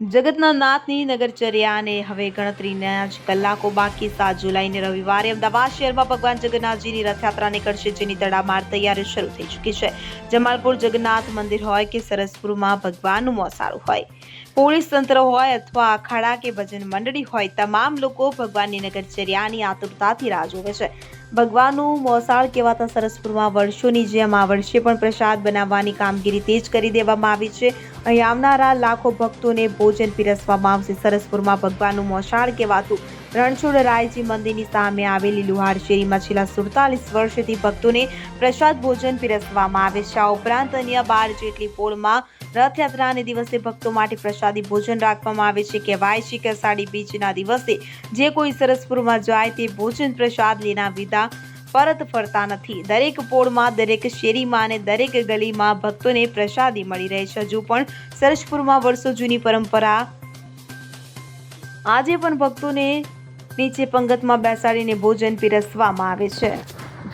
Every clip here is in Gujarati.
જગતના નાથની નગરચર્યાને હવે ગણતરીના જ કલાકો બાકી સાત જુલાઈને રવિવારે અમદાવાદ શહેરમાં ભગવાન જગન્નાથજીની રથયાત્રા નીકળશે, જેની તડામાર તૈયારી શરૂ થઈ ચૂકી છે. જમાલપુર જગન્નાથ મંદિર હોય કે સરસપુરમાં ભગવાનનું મોસાળું હોય. પોલીસ તંત્ર હોય અથવા અખાડા કે ભજન મંડળી હોય, તમામ લોકો ભગવાનની નગરચર્યાની આતુરતાથી રાહ જોવે છે. ભગવાનનું મોસાળ કહેવાતા સરસપુરમાં વર્ષોની જેમ આ વર્ષે પણ પ્રસાદ બનાવવાની કામગીરી તેજ કરી દેવામાં આવી છે. અહીં આવનારા લાખો ભક્તોને ભોજન પીરસવામાં આવશે. સરસપુરમાં ભગવાનનું મોસાળ કહેવાતું રણછોડ રાયજી મંદિરની સામે આવેલી લુહાર શેરીમાં છેલ્લા સુડતાલીસ વર્ષથી ભક્તોને પ્રસાદ ભોજન પીરસવામાં આવે છે. આ ઉપરાંત અન્ય બાર જેટલી પોળમાં રથયાત્રાને દિવસે ભક્તો માટે પ્રસાદી ભોજન રાખવામાં આવે છે. કહેવાય છે કે અષાઢી બીજના દિવસે જે કોઈ સરસપુરમાં જાય તે ભોજન પ્રસાદ લેના વિદા પરત ફરતા નથી. દરેક પોળમાં, દરેક શેરીમાં અને દરેક ગલીમાં ભક્તોને પ્રસાદી મળી રહે છે. હજુ પણ સરસપુરમાં વર્ષો જૂની પરંપરા. આજે પણ ભક્તોને નીચે પંગતમાં બેસાડીને ભોજન પીરસવામાં આવે છે.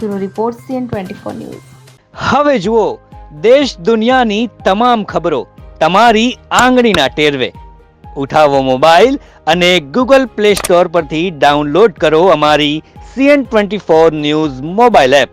Bureau report CN twenty four news. હવે જુઓ, દેશ દુનિયાની તમામ ખબરો તમારી આંગળીના ટેરવે. ઉઠાવો મોબાઈલ અને ગૂગલ પ્લે સ્ટોર પરથી ડાઉનલોડ કરો અમારી CN twenty four news mobile app.